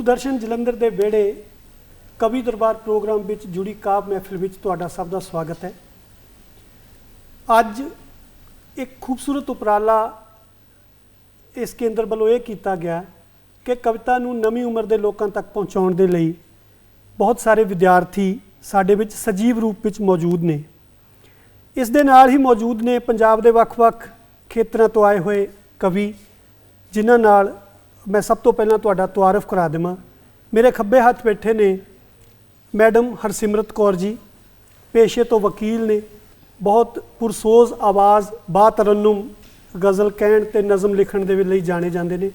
ਦੂਰਦਰਸ਼ਨ ਜਲੰਧਰ ਦੇ ਵਿਹੜੇ ਕਵੀ ਦਰਬਾਰ ਪ੍ਰੋਗਰਾਮ ਵਿੱਚ ਜੁੜੀ ਕਾਵ ਮਹਿਫਿਲ ਵਿੱਚ ਤੁਹਾਡਾ ਸਭ ਦਾ ਸਵਾਗਤ ਹੈ। ਅੱਜ ਇੱਕ ਖੂਬਸੂਰਤ ਉਪਰਾਲਾ ਇਸ ਕੇਂਦਰ ਵੱਲੋਂ ਇਹ ਕੀਤਾ ਗਿਆ ਕਿ ਕਵਿਤਾ ਨੂੰ ਨਵੀਂ ਉਮਰ ਦੇ ਲੋਕਾਂ ਤੱਕ ਪਹੁੰਚਾਉਣ ਦੇ ਲਈ ਬਹੁਤ ਸਾਰੇ ਵਿਦਿਆਰਥੀ ਸਾਡੇ ਵਿੱਚ ਸਜੀਵ ਰੂਪ ਵਿੱਚ ਮੌਜੂਦ ਨੇ। ਇਸ ਦੇ ਨਾਲ ਹੀ ਮੌਜੂਦ ਨੇ ਪੰਜਾਬ ਦੇ ਵੱਖ-ਵੱਖ ਖੇਤਰਾਂ ਤੋਂ ਆਏ ਹੋਏ ਕਵੀ, ਜਿਨ੍ਹਾਂ ਨਾਲ ਮੈਂ ਸਭ ਤੋਂ ਪਹਿਲਾਂ ਤੁਹਾਡਾ ਤੁਆਰਫ ਕਰਾ ਦੇਵਾਂ। ਮੇਰੇ ਖੱਬੇ ਹੱਥ ਬੈਠੇ ਨੇ ਮੈਡਮ ਹਰਸਿਮਰਤ ਕੌਰ ਜੀ, ਪੇਸ਼ੇ ਤੋਂ ਵਕੀਲ ਨੇ। ਬਹੁਤ ਪੁਰਸੋਜ਼ ਆਵਾਜ਼ ਬਾਤਰਨਮ ਗਜ਼ਲ ਕਹਿਣ ਤੇ ਨਜ਼ਮ ਲਿਖਣ ਦੇ ਲਈ ਜਾਣੇ ਜਾਂਦੇ ਨੇ।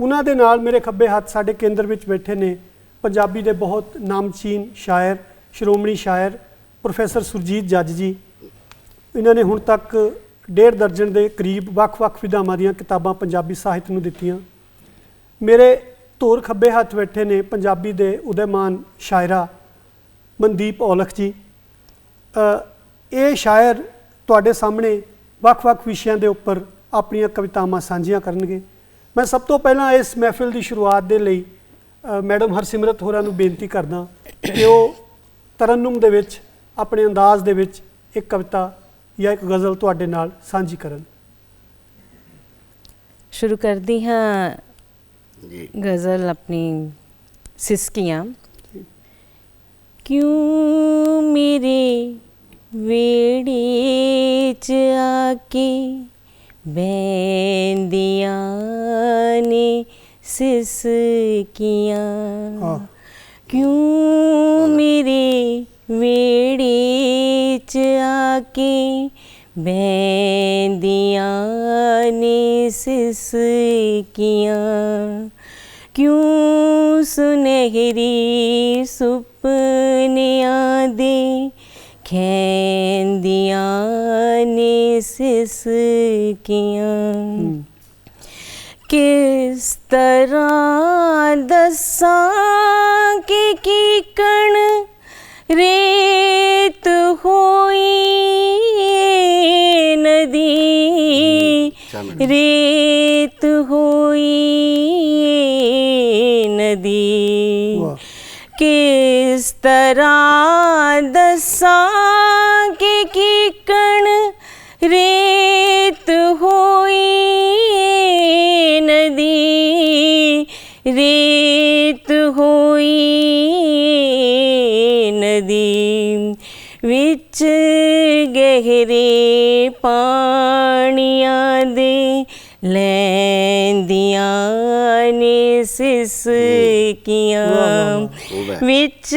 ਉਹਨਾਂ ਦੇ ਨਾਲ ਮੇਰੇ ਖੱਬੇ ਹੱਥ ਸਾਡੇ ਕੇਂਦਰ ਵਿੱਚ ਬੈਠੇ ਨੇ ਪੰਜਾਬੀ ਦੇ ਬਹੁਤ ਨਾਮਚੀਨ ਸ਼ਾਇਰ, ਸ਼੍ਰੋਮਣੀ ਸ਼ਾਇਰ ਪ੍ਰੋਫੈਸਰ ਸੁਰਜੀਤ ਜੱਜ ਜੀ। ਇਹਨਾਂ ਨੇ ਹੁਣ ਤੱਕ ਡੇਢ ਦਰਜਨ ਦੇ ਕਰੀਬ ਵੱਖ-ਵੱਖ ਵਿਧਾਵਾਂ ਦੀਆਂ ਕਿਤਾਬਾਂ ਪੰਜਾਬੀ ਸਾਹਿਤ ਨੂੰ ਦਿੱਤੀਆਂ। ਮੇਰੇ ਧੂਰ ਖੱਬੇ ਹੱਥ ਬੈਠੇ ਨੇ ਪੰਜਾਬੀ ਦੇ ਉਦੇਮਾਨ ਸ਼ਾਇਰਾ ਮਨਦੀਪ ਔਲਖ ਜੀ। ਇਹ ਸ਼ਾਇਰ ਤੁਹਾਡੇ ਸਾਹਮਣੇ ਵੱਖ-ਵੱਖ ਵਿਸ਼ਿਆਂ ਦੇ ਉੱਪਰ ਆਪਣੀਆਂ ਕਵਿਤਾਵਾਂ ਸਾਂਝੀਆਂ ਕਰਨਗੇ। ਮੈਂ ਸਭ ਤੋਂ ਪਹਿਲਾਂ ਇਸ ਮਹਿਫਿਲ ਦੀ ਸ਼ੁਰੂਆਤ ਦੇ ਲਈ ਮੈਡਮ ਹਰਸਿਮਰਤ ਹੋਰਾਂ ਨੂੰ ਬੇਨਤੀ ਕਰਦਾ ਕਿ ਉਹ ਤਰਨਮ ਦੇ ਵਿੱਚ, ਆਪਣੇ ਅੰਦਾਜ਼ ਦੇ ਵਿੱਚ ਇੱਕ ਕਵਿਤਾ ਜਾਂ ਇੱਕ ਗਜ਼ਲ ਤੁਹਾਡੇ ਨਾਲ ਸਾਂਝੀ ਕਰਨ। ਸ਼ੁਰੂ ਕਰਦੀ ਹਾਂ। ਜੀ ਗਜ਼ਲ ਆਪਣੀ ਸਿਸਕੀਆਂ ਕਿਉਂ ਮੇਰੇ ਵੇੜੇ ਚ ਆ ਕੇ ਬੈਂਦੀਆਂ ਨੇ ਸਿਸਕੀਆਂ ਹਾਂ ਕਿਉਂ ਮੇਰੇ ਵੇੜੇ ਚ ਆ ਕਿਉਂ ਸੁਨਹਿਰੀ ਸੁਪਨਿਆਂ ਦੇ ਖੈਂਦੀਆਂ ਨੇ ਸਿਸਕੀਆਂ ਕਿਸ ਤਰ੍ਹਾਂ ਦੱਸਾਂ ਕਿ ਕੀ ਕਣ ਰੇਤ ਹੋਈ ਨਦੀ। ਰੇਤ ਹੋਈ ਨਦੀ ਵਾਹ। ਕਿਸ ਤਰ੍ਹਾਂ ਦੱਸਾਂ ਕਿ ਕੀ ਕਣ ਰੇਤ ਹੋਈ ਨਦੀ? ਰੇਤ ਹੋਈ ਨਦੀ ਵਿੱਚ ਗਹਿਰੇ ਪਾਣੀਆਂ ਦੇ ਲੈਂਦੀਆਂ ਨੇ ਸਿਸਕੀਆਂ। ਵਿੱਚ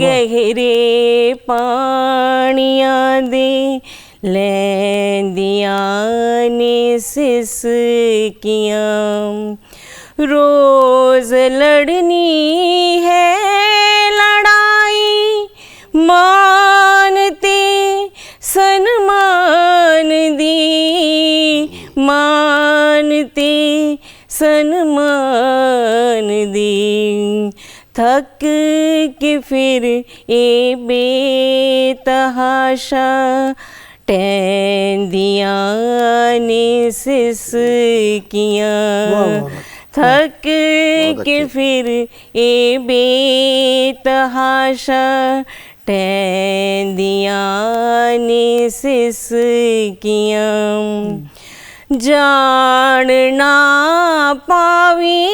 ਗਹਿਰੇ ਪਾਣੀਆਂ ਦੇ ਲੈਂਦੀਆਂ ਨੇ ਸਿਸਕੀਆਂ ਰੋਜ਼ ਲੜਨੀ ਹੈ ਦੀ ਮਾਨ ਤੇ ਸਨਮਾਨ ਦੀ ਥੱਕ ਕੇ ਫਿਰ ਇਹ ਬੇਤਹਾਸ਼ਾ ਟੈਂਦੀਆਂ ਨੇ ਸਿਸਕੀਆਂ। ਥੱਕ ਕੇ। ਫਿਰ ਇਹ ਬੇਤਹਾਸ਼ਾ ਟੈਂਦੀਆਂ ਨੇ ਸਿਸਕੀਆਂ ਜਾਣ ਨਾ ਪਾਵੀ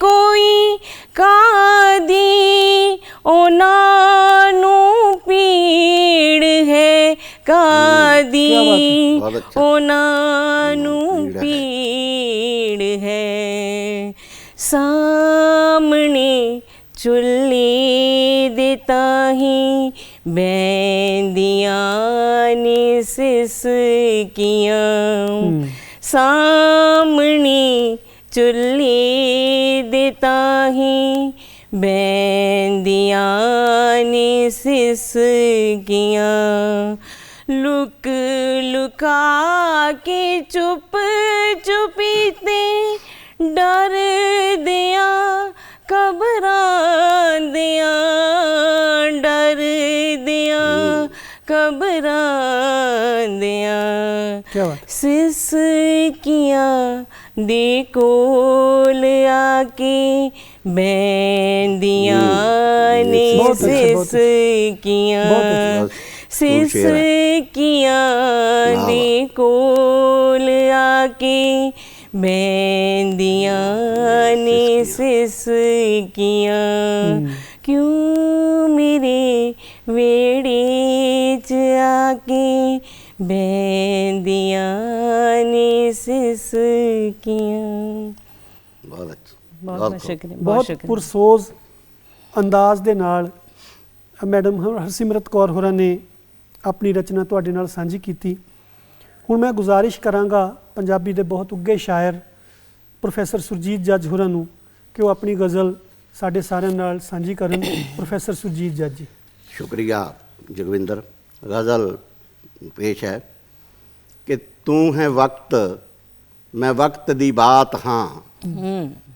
ਕੋਈ ਕਾਦੀ। ਉਹਨਾਂ ਨੂੰ ਪੀੜ ਹੈ ਕਾਦੀ। ਉਹਨਾਂ ਨੂੰ ਪੀੜ ਹੈ। ਸਾਹਮਣੇ ਚੁੱਲ੍ਹੇ ਦੇ ਤਾਹੀਂ ਬੈਂਦੀਆਂ ਨੇ ਸਿਸਕੀਆਂ। ਸਾਹਮਣੇ ਚੁੱਲ੍ਹੇ ਦੇ ਤਾਹੀ ਬੈਂਦੀਆਂ ਨੇ ਸਿਸਕੀਆਂ ਲੁਕ ਲੁਕਾ ਕੇ ਚੁੱਪ ਚੁਪੀ ਤੇ ਡਰਦਿਆਂ ਕਬਰਾਂ ਦਿਆਂ ਡਰਦਿਆਂ ਕਬਰਾਂ ਦਿਆਂ ਕੀ ਬਾਤ ਸਿਸਕੀਆਂ ਦੇ ਕੋਲ ਆ ਕੇ ਬੈਂਦੀਆਂ ਨੇ ਬਹੁਤ ਅੱਛਾ, ਬਹੁਤ ਸਿਸ ਕੀਆਂ ਬਹੁਤ ਅੱਛਾ। ਸਿਸ ਸ਼ੇਰ ਹੈ। ਕੀਆਂ ਬੈਂਦੀਆਂ ਨੇ ਸਿਸ ਕੀਆਂ। ਬਹੁਤ ਅੱਛਾ। ਬਹੁਤ ਬਹੁਤ ਖੂਬ। ਸ਼ੁਕਰੀਆ ਬਹੁਤ ਬਹੁਤ ਸ਼ੁਕਰੀਆ। ਪੁਰਸੋਜ਼ ਅੰਦਾਜ਼ ਦੇ ਨਾਲ ਮੈਡਮ ਹਰ- ਹਰਸਿਮਰਤ ਕੌਰ ਹੋਰਾਂ ਨੇ ਆਪਣੀ ਰਚਨਾ ਤੁਹਾਡੇ ਨਾਲ ਸਾਂਝੀ ਕੀਤੀ। ਹੁਣ ਮੈਂ ਗੁਜ਼ਾਰਿਸ਼ ਕਰਾਂਗਾ ਪੰਜਾਬੀ ਦੇ ਬਹੁਤ ਉੱਗੇ ਸ਼ਾਇਰ ਪ੍ਰੋਫੈਸਰ ਸੁਰਜੀਤ ਜੱਜ ਹੋਰਾਂ ਨੂੰ ਕਿ ਉਹ ਆਪਣੀ ਗਜ਼ਲ ਸਾਡੇ ਸਾਰਿਆਂ ਨਾਲ ਸਾਂਝੀ ਕਰਨ। ਪ੍ਰੋਫੈਸਰ ਸੁਰਜੀਤ ਜੱਜ ਜੀ। ਸ਼ੁਕਰੀਆ ਜਗਵਿੰਦਰ। ਗਜ਼ਲ ਪੇਸ਼ ਹੈ ਕਿ ਤੂੰ ਹੈ ਵਕਤ ਮੈਂ ਵਕਤ ਦੀ ਬਾਤ ਹਾਂ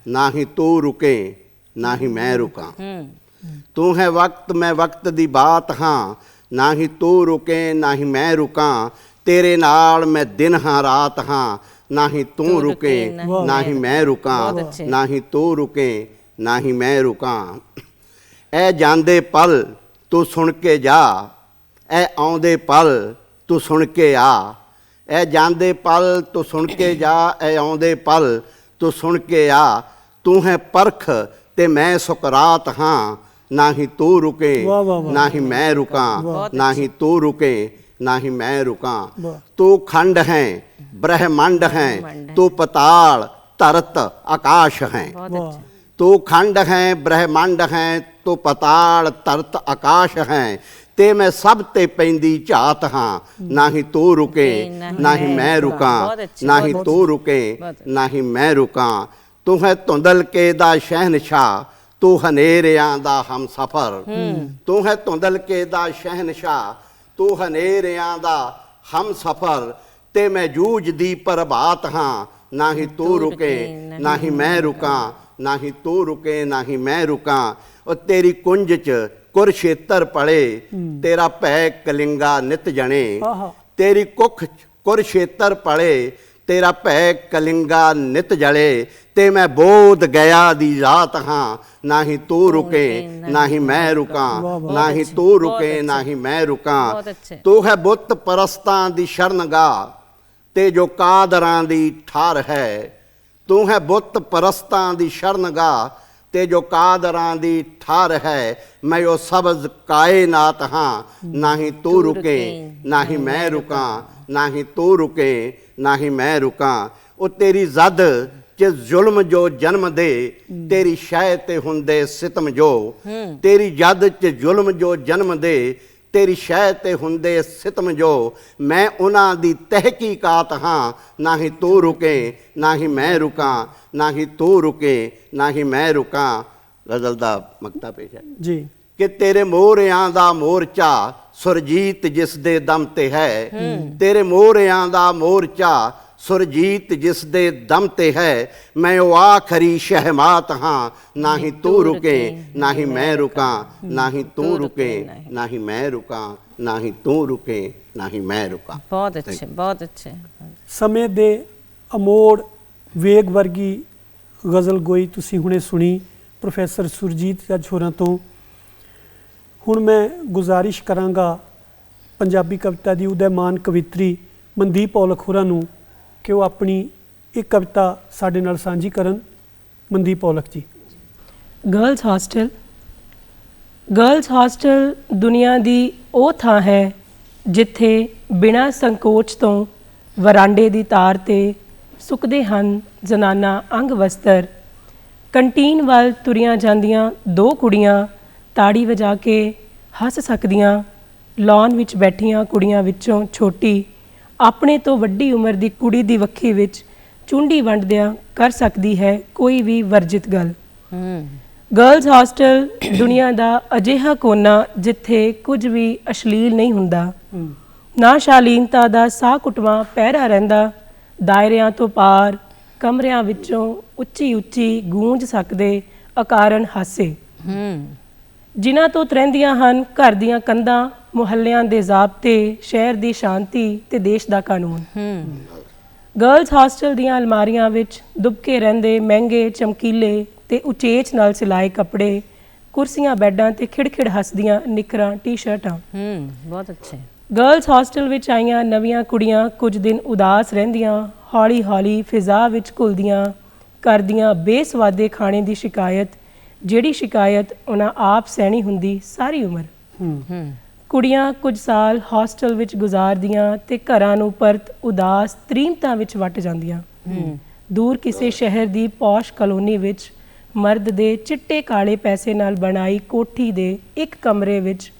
ਨਾ ਹੀ ਤੂੰ ਰੁਕੇ ਨਾ ਹੀ ਮੈਂ ਰੁਕਾਂ ਤੂੰ ਹੈ ਵਕਤ ਮੈਂ ਵਕਤ ਦੀ ਬਾਤ ਹਾਂ ਨਾ ਹੀ ਤੂੰ ਰੁਕੇ ਨਾ ਹੀ ਮੈਂ ਰੁਕਾਂ ਤੇਰੇ ਨਾਲ ਮੈਂ ਦਿਨ ਹਾਂ ਰਾਤ ਹਾਂ ਨਾ ਹੀ ਤੂੰ ਰੁਕੇ ਨਾ ਹੀ ਮੈਂ ਰੁਕਾਂ। ਨਾ ਹੀ ਤੂੰ ਰੁਕੇ ਨਾ ਹੀ ਮੈਂ ਰੁਕਾਂ ਐ ਜਾਂਦੇ ਪਲ ਤੂੰ ਸੁਣ ਕੇ ਜਾ ਐ ਆਉਂਦੇ ਪਲ ਤੂੰ ਸੁਣ ਕੇ ਆ। ਐ ਜਾਂਦੇ ਪਲ ਤੂੰ ਸੁਣ ਕੇ ਜਾ ਐ ਆਉਂਦੇ ਪਲ ਤੂੰ ਸੁਣ ਕੇ ਆ। ਤੂੰ ਹੈ ਪਰਖ ਤੇ ਮੈਂ ਸੁਕਰਾਤ ਹਾਂ ਨਾ ਹੀ ਤੂੰ ਰੁਕੇ। ਨਾ ਹੀ ਮੈਂ ਰੁਕਾਂ ਨਾ ਹੀ ਤੂੰ ਰੁਕੇ ਨਾ ਹੀ ਮੈਂ ਰੁਕਾਂ। ਤੂੰ ਖੰਡ ਹੈ ਬ੍ਰਹਮੰਡ ਹੈ। ਤੂੰ ਪਤਾਲ ਧਰਤ ਆਕਾਸ਼ ਹੈ। ਤੂੰ ਖੰਡ ਹੈ ਬ੍ਰਹਮੰਡ ਹੈ ਤੂੰ ਪਤਾਲ ਤਰਤ ਆਕਾਸ਼ ਹੈ। ਤੇ ਮੈਂ ਸਭ ਤੇ ਪੈਂਦੀ ਝਾਤ ਹਾਂ। ਨਾ ਹੀ ਤੂੰ ਰੁਕੇ ਨਾ ਹੀ ਮੈਂ ਰੁਕਾਂ ਨਾ ਹੀ ਤੂੰ ਰੁਕੇ ਨਾ ਹੀ ਮੈਂ ਰੁਕਾਂ। ਤੂੰ ਹੈ ਧੁੰਦਲ ਕੇ ਦਾ ਸ਼ਹਿਨਸ਼ਾ ਤੂੰ ਹਨੇਰਿਆਂ ਦਾ ਹਮਸਫਰ। ਤੂੰ ਹੈ ਧੁੰਦਲ ਕੇ ਦਾ ਸ਼ਹਿਨਸ਼ਾ ਤੂੰ ਹਨੇਰਿਆਂ ਦਾ ਹਮਸਫਰ। ਤੇ ਮੈਂ ਜੂਝ ਦੀ ਪ੍ਰਭਾਤ ਹਾਂ। ਨਾ ਹੀ ਤੂੰ ਰੁਕੇ ਨਾ ਹੀ ਮੈਂ ਰੁਕਾਂ ਨਾ ਹੀ ਤੂੰ ਰੁਕੇ ਨਾ ਹੀ ਮੈਂ ਰੁਕਾਂ। ਉਹ ਤੇਰੀ ਕੁੰਜ 'ਚ ਕੁਰਸ਼ੇਤਰ ਪੜੇ ਤੇਰਾ ਭੈ ਕਲਿੰਗਾ ਨਿਤ ਜਣੇ। ਤੇਰੀ ਕੁੱਖ ਕੁਰਸ਼ੇਤਰ ਪੜੇ ਤੇਰਾ ਭੈ ਕਲਿੰਗਾ ਨਿਤ ਜਲੇ ਤੇ ਮੈਂ ਬੋਧ ਗਿਆ ਦੀ ਰਾਤ ਹਾਂ ਨਾ ਹੀ ਤੂੰ ਰੁਕੇ ਨਾ ਹੀ ਮੈਂ ਰੁਕਾਂ। ਨਾ ਹੀ ਤੂੰ ਰੁਕੇ। ਨਾ ਹੀ ਮੈਂ ਰੁਕਾਂ। ਤੂੰ ਹੈ ਬੁੱਤ ਪਰਸਤਾਂ ਦੀ ਸ਼ਰਨਗਾ ਤੇ ਜੋ ਕਾਦਰਾਂ ਦੀ ਠਾਰ ਹੈ ਤੂੰ ਹੈ ਬੁੱਤ ਪਰਸਤਾਂ ਦੀ ਸ਼ਰਨਗਾ ਤੇ ਜੋ ਕਾਦਰਾਂ ਦੀ ਠਾਰ ਹੈ ਮੈਂ ਉਹ ਸਬਜ਼ ਕਾਇਨਾਤ ਹਾਂ। ਨਾ ਹੀ ਤੂੰ ਰੁਕੇ ਨਾ ਹੀ। ਮੈਂ ਰੁਕਾਂ ਨਾ ਹੀ ਤੂੰ ਰੁਕੇ ਨਾ ਹੀ ਮੈਂ ਰੁਕਾਂ। ਉਹ ਤੇਰੀ ਜ਼ਦ ਚ ਜ਼ੁਲਮ ਜੋ ਜਨਮ ਦੇ ਤੇਰੀ ਸ਼ੈ ਤੇ ਹੁੰਦੇ ਸਿਤਮ ਜੋ। ਤੇਰੀ ਜਦ ਚ ਜ਼ੁਲਮ ਜੋ ਜਨਮ ਦੇ ਤੇਰੀ ਸ਼ੈ ਤੇ ਹੁੰਦੇ ਸਿਤਮ ਜੋ ਮੈਂ ਉਹਨਾਂ ਦੀ ਤਹਿਕੀਕਾਤ ਹਾਂ ਨਾ ਹੀ ਤੂੰ ਰੁਕੇ ਨਾ ਹੀ ਮੈਂ ਰੁਕਾਂ ਨਾ ਹੀ ਤੂੰ ਰੁਕੇ ਨਾ ਹੀ ਮੈਂ ਰੁਕਾਂ। ਗਜ਼ਲ ਦਾ ਮਕਤਾ ਪੇਸ਼ ਹੈ। ਜੀ। ਕਿ ਤੇਰੇ ਮੋਹਰਿਆਂ ਦਾ ਮੋਰਚਾ ਸੁਰਜੀਤ ਜਿਸ ਦੇ ਦਮ ਤੇ ਹੈ ਤੇਰੇ ਮੋਹਰਿਆਂ ਦਾ ਮੋਰਚਾ ਸੁਰਜੀਤ ਜਿਸ ਦੇ ਦਮ ਤੇ ਹੈ ਮੈਂ ਉਹ ਆਖਰੀ ਸ਼ਹਿਮਾਤ ਹਾਂ। ਨਾ ਹੀ ਤੂੰ ਰੁਕੇ ਨਾ ਹੀ ਮੈਂ ਰੁਕਾਂ ਨਾ ਹੀ ਤੂੰ ਰੁਕੇ ਨਾ ਹੀ ਮੈਂ ਰੁਕਾਂ ਨਾ ਹੀ ਤੂੰ ਰੁਕੇ ਨਾ ਹੀ ਮੈਂ ਰੁਕਾਂ। ਬਹੁਤ ਅੱਛੇ ਬਹੁਤ ਅੱਛੇ। ਸਮੇਂ ਦੇ ਅਮੋੜ ਵੇਗ ਵਰਗੀ ਗਜ਼ਲ ਗੋਈ ਤੁਸੀਂ ਹੁਣੇ ਸੁਣੀ ਪ੍ਰੋਫੈਸਰ ਸੁਰਜੀਤ ਜੱਜ ਹੋਰਾਂ ਤੋਂ। ਹੁਣ ਮੈਂ ਗੁਜ਼ਾਰਿਸ਼ ਕਰਾਂਗਾ ਪੰਜਾਬੀ ਕਵਿਤਾ ਦੀ ਉਦੈਮਾਨ ਕਵਿਤਰੀ ਮਨਦੀਪ ਔਲਖ ਹੋਰਾਂ ਨੂੰ। ਕਿ ਉਹ ਆਪਣੀ ਇੱਕ ਕਵਿਤਾ ਸਾਡੇ ਨਾਲ ਸਾਂਝੀ ਕਰਨ ਮਨਦੀਪ ਔਲਖ ਜੀ। ਗਰਲਸ ਹੌਸਟਲ ਗਰਲਸ ਹੌਸਟਲ ਦੁਨੀਆ ਦੀ ਉਹ ਥਾਂ ਹੈ ਜਿੱਥੇ ਬਿਨਾਂ ਸੰਕੋਚ ਤੋਂ ਵਰਾਂਡੇ ਦੀ ਤਾਰ ਤੇ ਸੁੱਕਦੇ ਹਨ ਜ਼ਨਾਨਾ ਅੰਗ ਵਸਤਰ। ਕੰਟੀਨ ਵੱਲ ਤੁਰੀਆਂ ਜਾਂਦੀਆਂ ਦੋ ਕੁੜੀਆਂ ਤਾੜੀ ਵਜਾ ਕੇ ਹੱਸ ਸਕਦੀਆਂ ਲਾਨ ਵਿੱਚ ਬੈਠੀਆਂ ਕੁੜੀਆਂ ਵਿੱਚੋਂ ਛੋਟੀ ਆਪਣੇ ਤੋਂ ਵੱਡੀ ਉਮਰ ਦੀ ਕੁੜੀ ਦੀ ਵੱਖੀ ਵਿੱਚ ਚੁੰਡੀ ਵੰਡਦਿਆਂ ਕਰ ਸਕਦੀ ਹੈ ਕੋਈ ਵੀ ਵਰਜਿਤ ਗੱਲ। ਹੂੰ। ਗਰਲਸ ਹੌਸਟਲ ਦੁਨੀਆ ਦਾ ਅਜਿਹਾ ਕੋਨਾ ਜਿੱਥੇ ਕੁਝ ਵੀ ਅਸ਼ਲੀਲ ਨਹੀਂ ਹੁੰਦਾ। ਨਾ ਸ਼ਾਲੀਨਤਾ ਦਾ ਸਾਹ ਕੁਟਵਾ ਪਹਿਰਾ ਰਹਿੰਦਾ। ਦਾਇਰਿਆਂ ਤੋਂ ਪਾਰ ਕਮਰਿਆਂ ਵਿੱਚੋਂ ਉੱਚੀ ਉੱਚੀ ਗੂੰਜ ਸਕਦੇ ਅਕਾਰਨ ਹਾਸੇ। ਹੂੰ। ਜਿਨ੍ਹਾਂ ਤੋਂ ਤਰੰਦੀਆਂ ਹਨ ਘਰ ਦੀਆਂ ਕੰਧਾਂ ਮੁਹੱਲਿਆਂ ਦੇ ਜ਼ਾਬਤੇ ਸ਼ਹਿਰ ਦੀ ਸ਼ਾਂਤੀ ਤੇ ਦੇਸ਼ ਦਾ ਕਾਨੂੰਨ। ਗਰਲਸ ਹਾਸਟਲ ਦੀਆਂ ਅਲਮਾਰੀਆਂ ਵਿੱਚ ਦੁਬਕੇ ਰਹਿੰਦੇ ਮਹਿੰਗੇ ਚਮਕੀਲੇ ਤੇ ਉਚੇਚ ਨਾਲ ਸਿਲਾਏ ਕੱਪੜੇ ਕੁਰਸੀਆਂ ਬੈੱਡਾਂ ਤੇ ਖਿੜਖਿੜ ਹੱਸਦੀਆਂ ਨਿਕਰਾਂ ਟੀ-ਸ਼ਰਟਾਂ। ਹੂੰ ਬਹੁਤ ਅੱਛੇ। ਗਰਲਸ ਹਾਸਟਲ ਵਿੱਚ ਆਈਆਂ ਨਵੀਆਂ ਕੁੜੀਆਂ ਕੁਝ ਦਿਨ ਉਦਾਸ ਰਹਿੰਦੀਆਂ ਹੌਲੀ-ਹੌਲੀ ਫਿਜ਼ਾ ਵਿੱਚ ਘੁਲਦੀਆਂ ਕਰਦੀਆਂ ਬੇਸਵਾਦੇ ਖਾਣੇ ਦੀ ਸ਼ਿਕਾਇਤ ਜਿਹੜੀ ਸ਼ਿਕਾਇਤ ਉਹਨਾਂ ਆਪ ਸਹਿਣੀ ਹੁੰਦੀ ਸਾਰੀ ਉਮਰ। ਹੂੰ ਹੂੰ। ਕੁੜੀਆਂ ਕੁਝ ਸਾਲ ਹੋਸਟਲ ਵਿੱਚ ਗੁਜ਼ਾਰਦੀਆਂ ਤੇ ਘਰਾਂ ਨੂੰ ਪਰਤ ਉਦਾਸ ਤ੍ਰੀਮਤਾ ਵਿੱਚ ਵਟ ਜਾਂਦੀਆਂ। ਦੂਰ ਕਿਸੇ ਸ਼ਹਿਰ ਦੀ ਪੌਸ਼ ਕਲੋਨੀ ਵਿੱਚ ਮਰਦ ਦੇ ਚਿੱਟੇ ਕਾਲੇ ਪੈਸੇ ਨਾਲ ਬਣਾਈ ਕੋਠੀ ਦੇ ਇੱਕ ਕਮਰੇ ਵਿੱਚ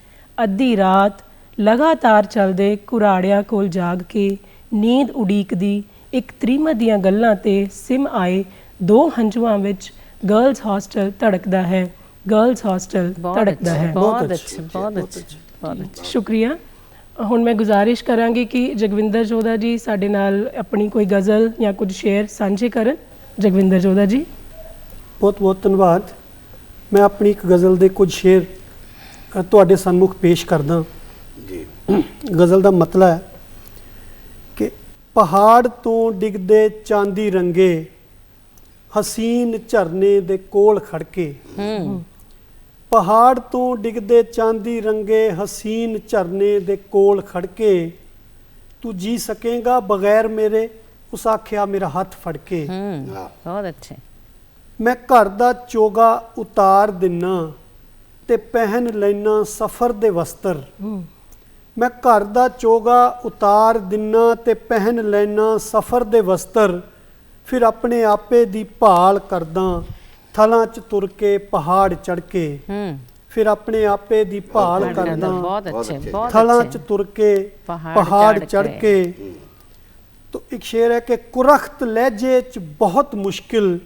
ਅੱਧੀ ਰਾਤ ਲਗਾਤਾਰ ਚੱਲਦੇ ਕੁਰਾੜਿਆਂ ਕੋਲ ਜਾਗ ਕੇ ਨੀਂਦ ਉਡੀਕਦੀ ਇੱਕ ਤ੍ਰੀਮਤ ਦੀਆਂ ਗੱਲਾਂ ਤੇ ਸਿਮ ਆਏ ਦੋ ਹੰਝੂਆਂ ਵਿੱਚ ਗਰਲਜ਼ ਹੋਸਟਲ ਧੜਕਦਾ ਹੈ ਗਰਲਸ ਹੋਸਟਲ ਧੜਕਦਾ ਹੈ। ਬਹੁਤ ਅੱਛਾ। ਬਹੁਤ ਅੱਛਾ। ਸ਼ੁਕਰੀਆ। ਹੁਣ ਮੈਂ ਗੁਜ਼ਾਰਿਸ਼ ਕਰਾਂਗੀ ਕਿ ਜਗਵਿੰਦਰ ਜੋਧਾ ਜੀ ਸਾਡੇ ਨਾਲ ਆਪਣੀ ਕੋਈ ਗਜ਼ਲ ਜਾਂ ਕੁਝ ਸ਼ੇਅਰ ਸਾਂਝੇ ਕਰਨ। ਜਗਵਿੰਦਰ ਜੋਧਾ ਜੀ। ਬਹੁਤ ਬਹੁਤ ਧੰਨਵਾਦ। ਮੈਂ ਆਪਣੀ ਇੱਕ ਗਜ਼ਲ ਦੇ ਕੁਝ ਸ਼ੇਅਰ ਤੁਹਾਡੇ ਸਨਮੁਖ ਪੇਸ਼ ਕਰਦਾ ਜੀ। ਗਜ਼ਲ ਦਾ ਮਤਲਬ ਹੈ ਕਿ ਪਹਾੜ ਤੋਂ ਡਿੱਗਦੇ ਚਾਂਦੀ ਰੰਗੇ ਹਸੀਨ ਝਰਨੇ ਦੇ ਕੋਲ ਖੜਕੇ ਹੂੰ। ਪਹਾੜ ਤੋਂ ਡਿੱਗਦੇ ਚਾਂਦੀ ਰੰਗੇ ਹਸੀਨ ਝਰਨੇ ਦੇ ਕੋਲ ਖੜ ਕੇ ਤੂੰ ਜੀ ਸਕੇਗਾ ਬਗੈਰ ਮੇਰੇ? ਉਸ ਆਖਿਆ ਮੇਰਾ ਹੱਥ ਫੜ ਕੇ ਬਹੁਤ ਅੱਛੇ। ਮੈਂ ਘਰ ਦਾ ਚੋਗਾ ਉਤਾਰ ਦਿੰਨਾ ਤੇ ਪਹਿਨ ਲੈਣਾ ਸਫਰ ਦੇ ਵਸਤਰ। ਮੈਂ ਘਰ ਦਾ ਚੋਗਾ ਉਤਾਰ ਦਿੰਨਾ ਤੇ ਪਹਿਨ ਲੈਣਾ ਸਫਰ ਦੇ ਵਸਤਰ। ਫਿਰ ਆਪਣੇ ਆਪੇ ਦੀ ਭਾਲ ਕਰਦਾ ਥਲਾਂ 'ਚ ਤੁਰ ਕੇ ਪਹਾੜ ਚੜ ਕੇ ਫਿਰ ਆਪਣੇ ਆਪੇ ਦੀ ਭਾਲ ਕਰਨਾ। ਬਹੁਤ ਅੱਛੇ ਬਹੁਤ ਥਲਾਂ 'ਚ ਤੁਰ ਕੇ ਪਹਾੜ ਚੜ ਕੇ। ਤੋ ਇੱਕ ਸ਼ੇਰ ਹੈ ਕਿ ਕੁਰਖਤ ਲਹਿਜੇ 'ਚ ਬਹੁਤ ਮੁਸ਼ਕਿਲ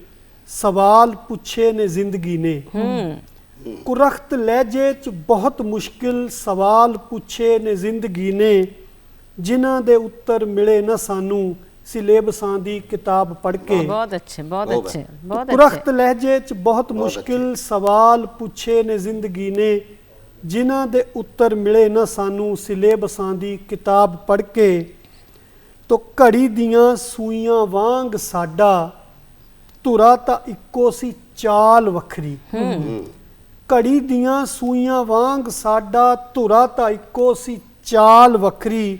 ਸਵਾਲ ਪੁੱਛੇ ਨੇ ਜ਼ਿੰਦਗੀ ਨੇ। ਹੂੰ। ਕੁਰਖਤ ਲਹਿਜੇ 'ਚ ਬਹੁਤ ਮੁਸ਼ਕਿਲ ਸਵਾਲ ਪੁੱਛੇ ਨੇ ਜ਼ਿੰਦਗੀ ਨੇ। ਜਿਨ੍ਹਾਂ ਦੇ ਉੱਤਰ ਮਿਲੇ ਨਾ ਸਾਨੂੰ ਸਿਲੇਬਸਾਂ ਦੀ ਕਿਤਾਬ ਪੜ੍ਹ ਕੇ ਬਹੁਤ ਅੱਛੇ ਬਹੁਤ ਅੱਛੇ ਬਹੁਤ ਅੱਛੇ। ਪੁਰਖਤ ਲਹਿਜੇ 'ਚ ਬਹੁਤ ਮੁਸ਼ਕਿਲ ਸਵਾਲ ਪੁੱਛੇ ਨੇ ਜ਼ਿੰਦਗੀ ਨੇ ਜਿਨ੍ਹਾਂ ਦੇ ਉੱਤਰ ਮਿਲੇ ਨਾ ਸਾਨੂੰ ਸਿਲੇਬਸਾਂ ਦੀ ਕਿਤਾਬ ਪੜ੍ਹ ਕੇ ਤੋ ਘੜੀ ਦੀਆਂ ਸੂਈਆਂ ਵਾਂਗ ਸਾਡਾ ਧੁਰਾ ਤਾਂ ਇੱਕੋ ਸੀ ਚਾਲ ਵੱਖਰੀ। ਘੜੀ ਦੀਆਂ ਸੂਈਆਂ ਵਾਂਗ ਸਾਡਾ ਧੁਰਾ ਤਾਂ ਇੱਕੋ ਸੀ ਚਾਲ ਵੱਖਰੀ।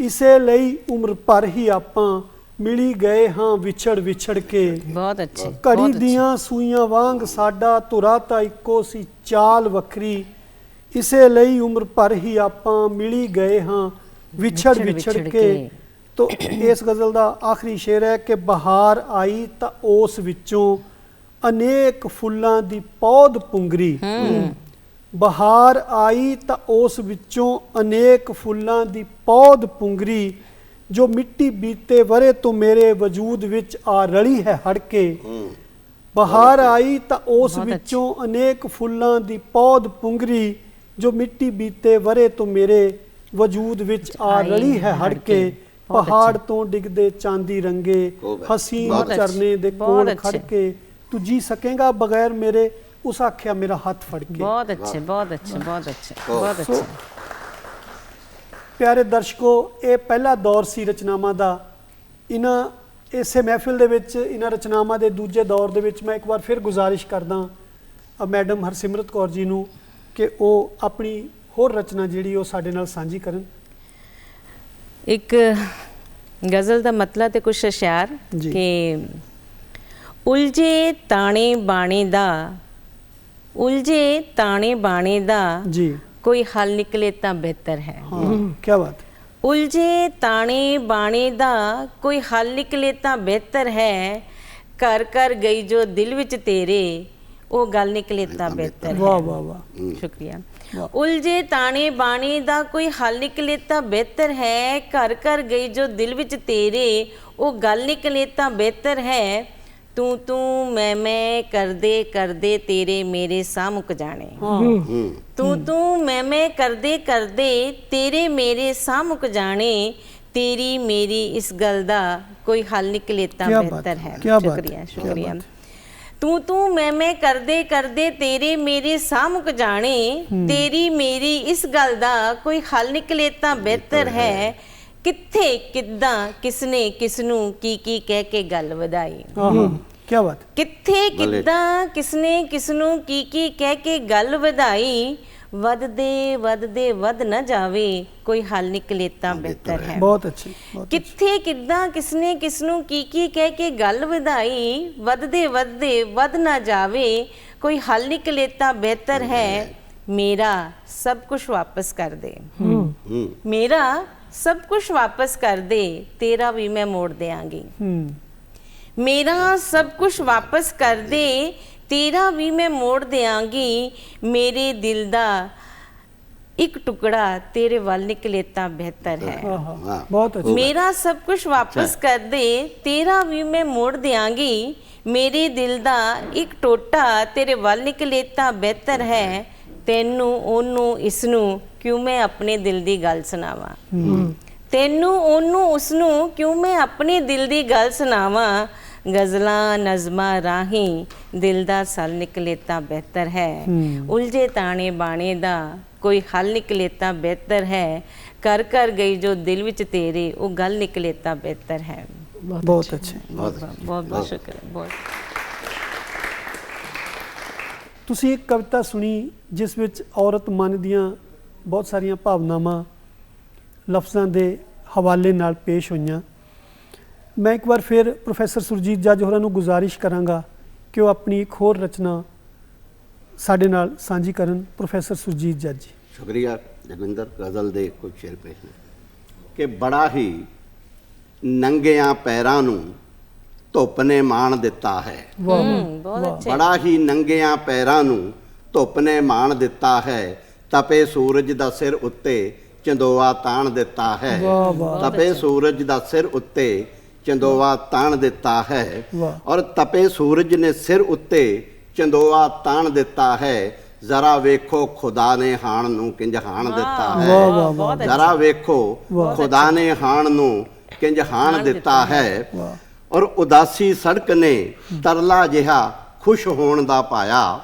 ਇਸੇ ਲਈ ਉਮਰ ਭਰ ਹੀ ਆਪਾਂ ਮਿਲੀ ਗਏ ਹਾਂ ਵਿਛੜ ਵਿਛੜ ਕੇ। ਬਹੁਤ ਅੱਛੇ ਘੜੀ ਦੀਆਂ ਸੂਈਆਂ ਵਾਂਗ ਸਾਡਾ ਤੁਰਾ ਤਾਂ ਇੱਕੋ ਸੀ ਚਾਲ ਵੱਖਰੀ। ਇਸੇ ਲਈ ਉਮਰ ਭਰ ਹੀ ਆਪਾਂ ਮਿਲੀ ਗਏ ਹਾਂ ਵਿਛੜ ਵਿਛੜ ਕੇ। ਤੋ ਇਸ ਗਜ਼ਲ ਦਾ ਆਖਰੀ ਸ਼ੇਰ ਹੈ ਕਿ ਬਹਾਰ ਆਈ ਤਾਂ ਉਸ ਵਿੱਚੋਂ ਅਨੇਕ ਫੁੱਲਾਂ ਦੀ ਪੌਦ ਪੁੰਗਰੀ। ਬਹਾਰ ਆਈ ਤਾਂ ਉਸ ਵਿੱਚੋਂ ਅਨੇਕ ਫੁੱਲਾਂ ਦੀ ਪੌਦ ਪੁੰਗਰੀ ਜੋ ਮਿੱਟੀ ਬੀਤੇ ਵਰੇ ਤੋਂ ਮੇਰੇ ਵਜੂਦ ਵਿੱਚ ਆ ਰਲੀ ਹੈ ਹੜ ਕੇ ਬਹਾਰ ਆਈ ਤਾਂ ਉਸ। ਵਿੱਚੋਂ ਅਨੇਕ ਫੁੱਲਾਂ ਦੀ ਪੌਦ ਪੁੰਗਰੀ ਜੋ ਮਿੱਟੀ ਬੀਤੇ ਵਰੇ ਤੋਂ ਮੇਰੇ ਵਜੂਦ ਵਿੱਚ ਆ ਰਲੀ ਹੈ ਹੜ ਕੇ ਪਹਾੜ। ਤੋਂ ਡਿੱਗਦੇ ਚਾਂਦੀ ਰੰਗੇ ਹਸੀਨ। ਚਰਨੇ ਦੇ ਕੋਲ। ਖੜ ਕੇ ਤੂੰ ਜੀ ਸਕੇਗਾ ਬਗੈਰ ਮੇਰੇ ਉਸ ਆਖਿਆ ਮੇਰਾ ਹੱਥ ਫੜ ਕੇ ਬਹੁਤ ਅੱਛੇ ਬਹੁਤ ਅੱਛੇ ਬਹੁਤ ਅੱਛੇ ਬਹੁਤ ਅੱਛੇ ਪਿਆਰੇ ਦਰਸ਼ਕੋ ਇਹ ਪਹਿਲਾ ਦੌਰ ਸੀ ਰਚਨਾਵਾਂ ਦਾ ਇਹਨਾਂ ਇਸੇ ਮਹਿਫਿਲ ਦੇ ਵਿੱਚ ਇਹਨਾਂ ਰਚਨਾਵਾਂ ਦੇ ਦੂਜੇ ਦੌਰ ਦੇ ਵਿੱਚ ਮੈਂ ਇੱਕ ਵਾਰ ਫਿਰ ਗੁਜ਼ਾਰਿਸ਼ ਕਰਦਾ ਮੈਡਮ ਹਰਸਿਮਰਤ ਕੌਰ ਜੀ ਨੂੰ ਕਿ ਉਹ ਆਪਣੀ ਹੋਰ ਰਚਨਾ ਜਿਹੜੀ ਉਹ ਸਾਡੇ ਨਾਲ ਸਾਂਝੀ ਕਰਨ ਇੱਕ ਗਜ਼ਲ ਦਾ ਮਤਲਬ ਤੇ ਕੁਝ ਅਸ਼ਾਰ ਕਿ ਉਲਝੇ ਤਾਣੇ ਬਾਣੇ ਦਾ ਉਲਝੇ ਤਾਣੇ ਬਾਣੇ ਦਾ ਜੀ। ਕੋਈ ਹੱਲ ਨਿਕਲੇ ਤਾਂ ਬਿਹਤਰ ਹੈ। ਹਾਂ ਕੀ ਬਾਤ। ਉਲਝੇ ਤਾਣੇ ਬਾਣੇ ਦਾ ਕੋਈ ਹੱਲ ਨਿਕਲੇ ਤਾਂ ਬਿਹਤਰ ਹੈ। ਕਰ ਕਰ ਗਈ ਜੋ ਦਿਲ ਵਿੱਚ ਤੇਰੇ ਉਹ ਗੱਲ ਨਿਕਲੇ ਤਾਂ ਬਿਹਤਰ ਹੈ। ਵਾਹ ਵਾਹ ਵਾਹ। ਸ਼ੁਕਰੀਆ। ਉਲਝੇ ਤਾਣੇ ਬਾਣੇ ਦਾ ਕੋਈ ਹੱਲ ਨਿਕਲੇ ਤਾਂ ਬਿਹਤਰ ਹੈ। ਘਰ ਘਰ ਗਈ ਜੋ ਦਿਲ ਵਿੱਚ ਤੇਰੇ ਉਹ ਗੱਲ ਨਿਕਲੇ ਤਾਂ ਬਿਹਤਰ ਹੈ। ਤੂੰ ਤੂੰ ਮੈਂ ਮੈਂ ਕਰਦੇ ਕਰਦੇ ਤੇਰੇ ਮੇਰੇ ਸਾਹ ਮੁੱਕ ਜਾਣੇ। ਤੂੰ ਤੂੰ ਮੈਂ ਮੈਂ ਕਰਦੇ ਕਰਦੇ ਤੇਰੇ ਮੇਰੇ ਸਾਹ ਮੁੱਕ ਜਾਣੇ। ਤੇਰੀ ਮੇਰੀ ਇਸ ਗੱਲ ਦਾ ਕੋਈ ਹੱਲ ਨਿਕਲੇ ਤਾਂ ਬਿਹਤਰ ਹੈ, ਸ਼ੁਕਰੀਆ ਸ਼ੁਕਰੀਆ। ਤੂੰ ਤੂੰ ਮੈਂ ਮੈਂ ਕਰਦੇ ਕਰਦੇ ਤੇਰੇ ਮੇਰੇ ਸਾਹ ਮੁੱਕ ਜਾਣੇ। ਤੇਰੀ ਮੇਰੀ ਇਸ ਗੱਲ ਦਾ ਕੋਈ ਹੱਲ ਨਿਕਲੇ ਤਾਂ ਬਿਹਤਰ ਹੈ। ਕਿੱਥੇ ਕਿੱਦਾਂ ਕਿਸਨੇ ਕਿਸ ਨੂੰ ਕੀ ਕੀ ਕਹਿ ਕੇ ਗੱਲ ਵਧਾਈ? ਹਾਂ ਹਾਂ ਕੀ ਬਾਤ। ਕਿੱਥੇ ਕਿੱਦਾਂ ਕਿਸਨੇ ਕਿਸ ਨੂੰ ਕੀ ਕੀ ਕਹਿ ਕੇ ਗੱਲ ਵਧਾਈ? ਵੱਧਦੇ ਵੱਧਦੇ ਵੱਧ ਨਾ ਜਾਵੇ ਕੋਈ ਹੱਲ ਨਿਕਲੇ ਤਾਂ ਬਿਹਤਰ ਹੈ। ਬਹੁਤ ਅੱਛੀ ਬਹੁਤ ਕਿੱਥੇ ਕਿੱਦਾਂ ਕਿਸਨੇ ਕਿਸ ਨੂੰ ਕੀ ਕੀ ਕਹਿ ਕੇ ਗੱਲ ਵਧਾਈ? ਵੱਧਦੇ ਵੱਧਦੇ ਵੱਧ ਨਾ ਜਾਵੇ ਕੋਈ ਹੱਲ ਨਿਕਲੇ ਤਾਂ ਬਿਹਤਰ ਹੈ। ਮੇਰਾ ਸਭ ਕੁਝ ਵਾਪਸ ਕਰ ਦੇ। ਹੂੰ। ਮੇਰਾ ਸਭ ਕੁਝ ਵਾਪਸ ਕਰ ਦੇ ਤੇਰਾ ਵੀ ਮੈਂ ਮੋੜ ਦਿਆਂਗੀ ਹੂੰ ਮੇਰਾ ਸਭ ਕੁਝ ਵਾਪਸ ਕਰ ਦੇ ਤੇਰਾ ਵੀ ਮੈਂ ਮੋੜ ਦਿਆਂਗੀ ਮੇਰੇ ਦਿਲ ਦਾ ਇੱਕ ਟੁਕੜਾ ਤੇਰੇ ਵੱਲ ਨਿਕਲੇ ਤਾਂ ਬਿਹਤਰ ਹੈ ਆਹਾ ਵਾਹ। ਬਹੁਤ ਅੱਛੀ ਮੇਰਾ ਸਭ ਕੁਝ ਵਾਪਸ ਕਰ ਦੇ ਤੇਰਾ ਵੀ ਮੈਂ ਮੋੜ ਦਿਆਂਗੀ ਮੇਰੇ ਦਿਲ ਦਾ ਇੱਕ ਟੋਟਾ ਤੇਰੇ ਵੱਲ ਨਿਕਲੇ ਤਾਂ ਬਿਹਤਰ ਹੈ ਤੈਨੂੰ ਉਹਨੂੰ ਇਸ ਨੂੰ ਕਿਉਂ ਮੈਂ ਆਪਣੇ ਦਿਲ ਦੀ ਗੱਲ ਸੁਣਾਵਾਂ? ਤੈਨੂੰ ਉਹਨੂੰ ਉਸ ਨੂੰ ਕਿਉਂ ਮੈਂ ਆਪਣੇ ਦਿਲ ਦੀ ਗੱਲ ਸੁਣਾਵਾਂ? ਗਜ਼ਲਾਂ ਨਜ਼ਮਾਂ ਰਾਹੀਂ ਦਿਲ ਦਾ ਸਲ ਨਿਕਲੇ ਤਾਂ ਬਿਹਤਰ ਹੈ। ਉਲਝੇ ਤਾਣੇ ਬਾਣੇ ਦਾ ਕੋਈ ਹੱਲ ਨਿਕਲੇ ਤਾਂ ਬਿਹਤਰ ਹੈ। ਕਰ ਕਰ ਗਈ ਜੋ ਦਿਲ ਵਿੱਚ ਤੇਰੇ ਉਹ ਗੱਲ ਨਿਕਲੇ ਤਾਂ ਬਿਹਤਰ ਹੈ। ਬਹੁਤ ਅੱਛੀ। ਬਹੁਤ ਬਹੁਤ ਬਹੁਤ ਸ਼ੁਕਰ ਹੈ, ਬਹੁਤ। ਤੁਸੀਂ ਇੱਕ ਕਵਿਤਾ ਸੁਣੀ ਜਿਸ ਵਿੱਚ ਔਰਤ ਮਨ ਦੀਆਂ ਬਹੁਤ ਸਾਰੀਆਂ ਭਾਵਨਾਵਾਂ ਲਫ਼ਜ਼ਾਂ ਦੇ ਹਵਾਲੇ ਨਾਲ ਪੇਸ਼ ਹੋਈਆਂ। ਮੈਂ ਇੱਕ ਵਾਰ ਫਿਰ ਪ੍ਰੋਫੈਸਰ ਸੁਰਜੀਤ ਜੱਜ ਹੋਰਾਂ ਨੂੰ ਗੁਜ਼ਾਰਿਸ਼ ਕਰਾਂਗਾ ਕਿ ਉਹ ਆਪਣੀ ਇੱਕ ਹੋਰ ਰਚਨਾ ਸਾਡੇ ਨਾਲ ਸਾਂਝੀ ਕਰਨ। ਪ੍ਰੋਫੈਸਰ ਸੁਰਜੀਤ ਜੱਜ ਜੀ। ਸ਼ੁਕਰੀਆ ਜਗਵਿੰਦਰ ਗਜ਼ਲ ਦੇ ਕੁਝ ਸ਼ੇਰ ਪੇਸ਼ ਨੇ। ਕਿ ਬੜਾ ਹੀ ਨੰਗਿਆਂ ਪੈਰਾਂ ਨੂੰ ਧੁੱਪ ਨੇ ਮਾਣ ਦਿੱਤਾ ਹੈ। ਵਾਹ। ਬਹੁਤ ਅੱਛੇ। ਬੜਾ ਹੀ ਨੰਗਿਆਂ ਪੈਰਾਂ ਨੂੰ ਧੁੱਪ ਨੇ ਮਾਣ ਦਿੱਤਾ ਹੈ। ਤਪੇ ਸੂਰਜ ਦਾ ਸਿਰ ਉੱਤੇ ਚੰਦੋਆ ਤਾਣ ਦਿੱਤਾ ਹੈ। ਵਾਹ, ਵਾਹ। ਤਪੇ ਸੂਰਜ ਦਾ ਸਿਰ ਉੱਤੇ ਚੰਦੋਆ ਤਾਣ ਦਿੱਤਾ ਹੈ। ਵਾਹ। ਔਰ ਤਪੇ ਸੂਰਜ ਨੇ ਸਿਰ ਉੱਤੇ ਚੰਦੋਆ ਤਾਣ ਦਿੱਤਾ ਹੈ। ਜ਼ਰਾ ਵੇਖੋ ਖੁਦਾ ਨੇ ਹਾਣ ਨੂੰ ਕਿੰਜ ਹਾਣ ਦਿੱਤਾ ਹੈ। ਵਾਹ, ਬਹੁਤ ਅੱਛੇ। ਜ਼ਰਾ ਵੇਖੋ। ਖੁਦਾ ਨੇ ਹਾਣ ਨੂੰ ਕਿੰਜ ਹਾਣ ਦਿੱਤਾ ਹੈ। ਵਾਹ। ਔਰ ਉਦਾਸੀ ਸੜਕ ਨੇ ਤਰਲਾ ਜਿਹਾ ਖੁਸ਼ ਹੋਣ ਦਾ ਪਾਇਆ।